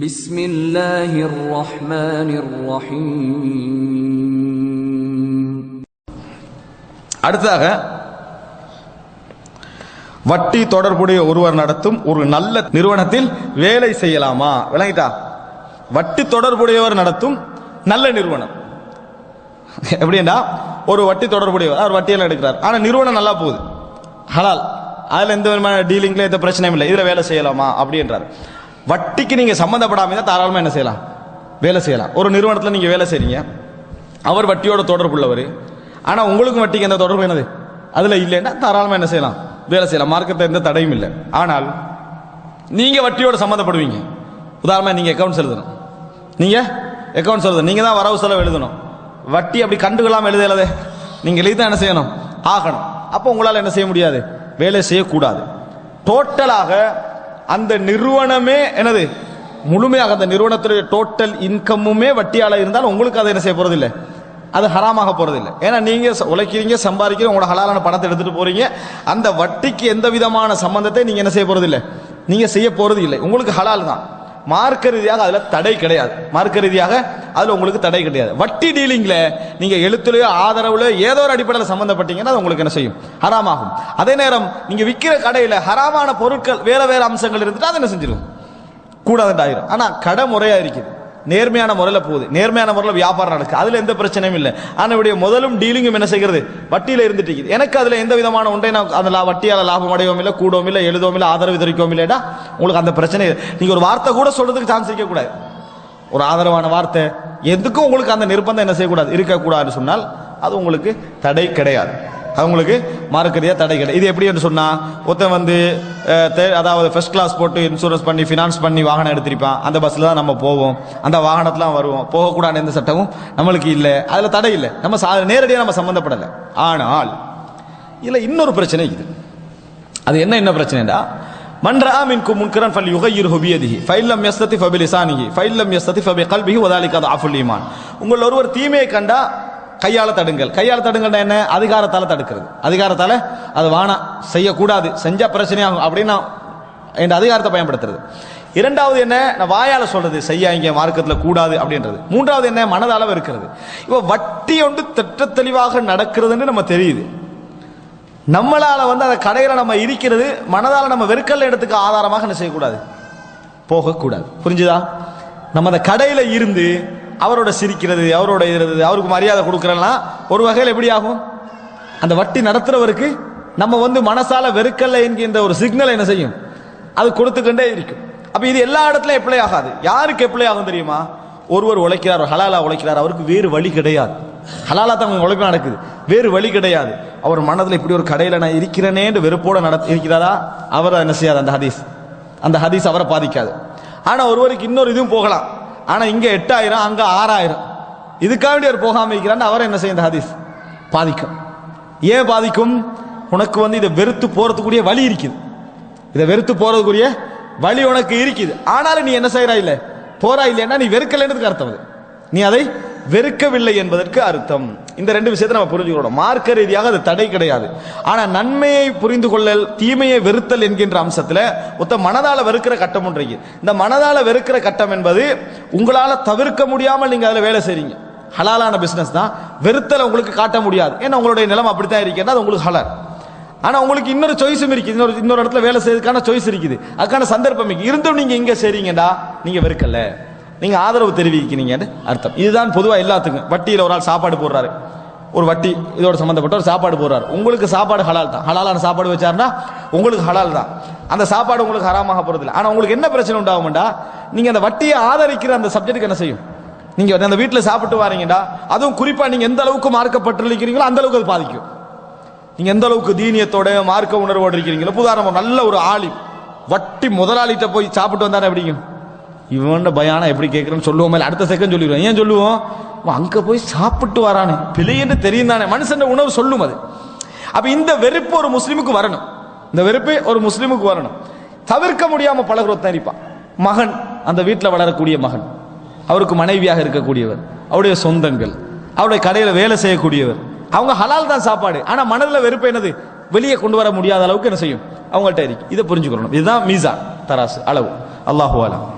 بسم الله الرحمن الرحيم அடுத்ததாக வட்டி தொடர்புடைய ஒருவர் நடத்தும் ஒரு நல்ல நிறுவனத்தில் வேலை செய்யலாமா விளங்கிட்டா வட்டி தொடர்புடையவர் நடத்தும் நல்ல நிறுவனம் எப்படின்னா ஒரு வட்டி தொடர்புடையவர் அவர் வட்டியெல்லாம் எடுக்கிறார் ஆனா நிறுவனம் நல்லா போகுது ஹலால் அதுல எந்த விதமான டீலிங்ல எந்த பிரச்சனையும் இல்லை இதுல வேலை செய்யலாமா அப்படின்றார் வட்டிக்கு நீங்க சம்மந்தப்படாம இருந்தா தாராளமா என்ன செய்யலாம்? வேலை செய்யலாம். ஒரு நிறுவனத்தில் நீங்க வேலை செய்றீங்க. அவர் வட்டியோட தொடர்புள்ளவர். ஆனா உங்களுக்கும் வட்டிக்கு எந்த தொடர்பு என்னது? அதுல இல்லைன்னா தாராளமா என்ன செய்யலாம்? வேலை செய்யலாம். மார்க்கெட்ல எந்த தடையும் இல்லை. ஆனால் நீங்க வட்டியோட சம்மந்தப்படுவீங்க. உதாரணமா நீங்க அக்கௌண்ட்ஸ் எழுதணும். நீங்க அக்கௌண்ட்ஸ் எழுதணும். நீங்க தான் வரவு செலவு எழுதணும். வட்டி அப்படி கண்டுகளாம எழுதலதே நீங்கள் நீங்க எழுதி தான் என்ன செய்யணும்? ஆகணும். அப்போ உங்களால் என்ன செய்ய முடியாது? வேலை செய்யக்கூடாது. டோட்டலாக அந்த நிறுவனமே என்னது? முழுமையாக அந்த நிறுவனத்துடைய டோட்டல் இன்கம்முமே வட்டியால் இருந்தால் உங்களுக்கு அதை என்ன செய்ய போறது இல்லை அது ஹராமாக போறது இல்லை ஏன்னா நீங்க உழைக்கிறீங்க சம்பாதிக்கிறீங்க உங்களோட ஹலாலான பணத்தை எடுத்துட்டு போறீங்க. அந்த வட்டிக்கு எந்த விதமான சம்பந்தத்தை நீங்க என்ன செய்ய போறது இல்லை நீங்க செய்ய போறது இல்லை உங்களுக்கு ஹலால் தான். மார்க்க ரீதியாக அதுல தடை கிடையாது. மார்க்க ரீதியாக அதில் உங்களுக்கு தடை கிடையாது. வட்டி டீலிங்கில் நீங்கள் எழுத்துலையோ ஆதரவுலையோ ஏதோ ஒரு அடிப்படையில் சம்மந்தப்பட்டீங்கன்னா அது உங்களுக்கு என்ன செய்யும்? ஹராமாகும். அதே நேரம் நீங்கள் விற்கிற கடையில் ஹராமான பொருட்கள் வேறு வேறு அம்சங்கள் இருந்துட்டு அதை என்ன செஞ்சிடும் கூடாதுண்டாயிரும் ஆனால் கடை முறையாக இருக்குது. நேர்மையான முறையில் போகுது. நேர்மையான முறையில் வியாபாரம் நடக்குது. அதில் எந்த பிரச்சனையும் இல்லை. ஆனால் இவருடைய முதலும் டீலிங்கும் என்ன செய்கிறது? வட்டியில் இருந்துட்டு இருக்குது. எனக்கு அதில் எந்த விதமான ஒன்றை நான் அந்த லா- லாபம் அடையவும் இல்லை கூடவும் இல்லை எழுதவும் இல்லை ஆதரவு தெரிவிக்கவும் இல்லைடா உங்களுக்கு அந்த பிரச்சனை நீங்கள் ஒரு வார்த்தை கூட சொல்கிறதுக்கு சான்ஸ் இருக்கக்கூடாது. ஒரு ஆதரவான வார்த்தை எதுக்கும் உங்களுக்கு அந்த நிர்பந்தம் என்ன செய்யக்கூடாது? இருக்கக்கூடாதுன்னு சொன்னால் அது உங்களுக்கு தடை கிடையாது. அவங்களுக்கு உங்களுக்கு மார்க்கரியா தடை கிடையாது. இது எப்படி என்று சொன்னால் ஒருத்தன் வந்து அதாவது ஃபர்ஸ்ட் கிளாஸ் போட்டு இன்சூரன்ஸ் பண்ணி ஃபினான்ஸ் பண்ணி வாகனம் எடுத்திருப்பான். அந்த பஸ்ஸில் தான் நம்ம போவோம். அந்த வாகனத்தெலாம் வருவோம். போகக்கூடாது எந்த சட்டமும் நம்மளுக்கு இல்லை. அதில் தடை இல்லை. நம்ம சா- நேரடியாக நம்ம சம்மந்தப்படலை ஆனால் இதில் இன்னொரு பிரச்சனை இது. அது என்ன என்ன பிரச்சனைடா மன் ரஆ மின்கும் முன்கரன் ஃபல்யுகையிர்ஹு பியதிஹி ஃபைல்லம் யஸ்ததி ஃபபிலிசானிஹி ஃபைல்லம் யஸ்ததி ஃபபிகல்பிஹி வதாலிக அஃபுல் ஈமான் உங்கள் ஒருவர் தீமையை கண்டா கையால் தடுங்கள். கையால் தடுங்கள்னா என்ன? அதிகாரத்தால் தடுக்கிறது. அதிகாரத்தால் அது வானா செய்யக்கூடாது. செஞ்சால் பிரச்சனையாகும் அப்படின்னு நான் என் அதிகாரத்தை பயன்படுத்துறது. இரண்டாவது என்ன? நான் வாயால் சொல்றது. செய்யா இங்கே மார்க்கத்தில் கூடாது அப்படின்றது. மூன்றாவது என்ன? மனதளவு இருக்கிறது. இப்போ வட்டி ஒன்று திட்ட தெளிவாக நடக்கிறதுன்னு நம்ம தெரியுது. நம்மளால் வந்து அந்த கடையில் நம்ம இருக்கிறது மனதால் நம்ம வெறுக்கல் இடத்துக்கு ஆதாரமாக என்ன செய்யக்கூடாது? போகக்கூடாது. புரிஞ்சுதா? நம்ம அந்த கடையில் இருந்து அவரோட சிரிக்கிறது அவரோட இருக்கிறது அவருக்கு மரியாதை கொடுக்குறேன்னா ஒரு வகையில் எப்படி ஆகும்? அந்த வட்டி நடத்துகிறவருக்கு நம்ம வந்து மனசால வெறுக்கல்ல என்கின்ற ஒரு சிக்னல் என்ன செய்யும்? அது கொடுத்துக்கொண்டே இருக்கும். அப்போ இது எல்லா இடத்துலையும் எப்ளை ஆகாது. யாருக்கு எப்ளை ஆகும் தெரியுமா? ஒருவர் உழைக்கிறார் ஹலாலா உழைக்கிறார் அவருக்கு வேறு வழி கிடையாது. ஹலாலா தான் அவங்க உழைப்பு நடக்குது. வேறு வழி கிடையாது. அவர் மனதில் இப்படி ஒரு கடையில் நான் இருக்கிறேனேன்னு வெறுப்போட நட இருக்கிறாரா? அவர் என்ன செய்யாது அந்த ஹதீஸ்? அந்த ஹதீஸ் அவரை பாதிக்காது. ஆனால் ஒருவருக்கு இன்னொரு இதுவும் போகலாம். ஆனால் இங்கே எட்டாயிரம் அங்கே ஆறாயிரம். இதுக்காக வேண்டிய அவர் போகாமல் இருக்கிறான்னு அவரை என்ன செய்யும் இந்த ஹதீஸ்? பாதிக்கும். ஏன் பாதிக்கும்? உனக்கு வந்து இதை வெறுத்து போறதுக்குரிய வழி இருக்குது. இதை வெறுத்து போறதுக்குரிய வழி உனக்கு இருக்குது. ஆனாலும் நீ என்ன செய்யறா இல்லை? போறா இல்லைன்னா நீ வெறுக்கலைன்றதுக்கு அர்த்தம் அது. நீ அதை வெறுக்கவில்லை என்பதற்கு அர்த்தம். இந்த ரெண்டு விஷயத்தை நம்ம புரிஞ்சுக்கணும் மார்க்க ரீதியாக அது தடை கிடையாது. ஆனால் நன்மையை புரிந்து கொள்ளல் தீமையை வெறுத்தல் என்கின்ற அம்சத்தில் ஒத்த மனதால் வெறுக்கிற கட்டம் ஒன்று இந்த மனதால் வெறுக்கிற கட்டம் என்பது உங்களால் தவிர்க்க முடியாமல் நீங்கள் அதில் வேலை செய்றீங்க. ஹலாலான பிஸ்னஸ் தான். வெறுத்தலை உங்களுக்கு காட்ட முடியாது. ஏன்னா உங்களுடைய நிலம் அப்படித்தான் இருக்கேன்னா அது உங்களுக்கு ஹலர் ஆனால் உங்களுக்கு இன்னொரு சாய்ஸும் இருக்குது இன்னொரு இன்னொரு இடத்துல வேலை செய்யறதுக்கான சாய்ஸ் இருக்குது. அதுக்கான சந்தர்ப்பம் இருக்குது இருந்தும் நீங்கள் இங்கே செய்றீங்கடா. நீங்கள் வெறுக்கல. நீங்கள் ஆதரவு தெரிவிக்கிறீங்கன்னு அர்த்தம். இதுதான் பொதுவாக எல்லாத்துக்கும். வட்டியில் ஒரு ஆள் சாப்பாடு போடுறாரு. ஒரு வட்டி இதோட சம்மந்தப்பட்ட ஒரு சாப்பாடு போடுறாரு. உங்களுக்கு சாப்பாடு ஹலால் தான். ஹலாலான சாப்பாடு வச்சாருன்னா உங்களுக்கு ஹலால் தான். அந்த சாப்பாடு உங்களுக்கு ஹராமாக போகிறதில்ல ஆனால் உங்களுக்கு என்ன பிரச்சனை உண்டாகும்டா? நீங்கள் அந்த வட்டியை ஆதரிக்கிற அந்த சப்ஜெக்ட்டுக்கு என்ன செய்யும்? நீங்கள் அந்த வீட்டில் சாப்பிட்டு வரீங்கடா. அதுவும் குறிப்பாக நீங்கள் எந்த அளவுக்கு மார்க்கப்பட்டிருக்கிறீங்களோ அந்த அளவுக்கு அது பாதிக்கும். நீங்கள் எந்த அளவுக்கு தீனியத்தோட மார்க்க உணர்வோடு இருக்கிறீங்களோ உதாரணம் நல்ல ஒரு ஆளி. வட்டி முதலாளிகிட்ட போய் சாப்பிட்டு வந்தானே எப்படிங்க இவன் பயானா எப்படி கேட்கறேன்னு சொல்லுவோம். அடுத்த செகண்ட் சொல்லிடுவோம் ஏன் சொல்லுவோம்? அவன் அங்க போய் சாப்பிட்டு வரானே. பிழைன்னு தெரியும் தானே மனுஷன் உணவு சொல்லும் அது. அப்ப இந்த வெறுப்பு ஒரு முஸ்லீமுக்கு வரணும். இந்த வெறுப்பு ஒரு முஸ்லிமுக்கு வரணும். தவிர்க்க முடியாம பழகுறத இருப்பான். மகன் அந்த வீட்டில் வளரக்கூடிய மகன். அவருக்கு மனைவியாக இருக்கக்கூடியவர். அவருடைய சொந்தங்கள். அவருடைய கடையில் வேலை செய்யக்கூடியவர். அவங்க ஹலால் தான் சாப்பாடு. ஆனால் மனதில் வெறுப்பு என்னது? வெளியே கொண்டு வர முடியாத அளவுக்கு என்ன செய்யும்? அவங்கள்ட்ட இருக்கு. இதை புரிஞ்சுக்கணும். இதுதான் மீசா தராசு அளவு. அல்லாஹு அலாம்.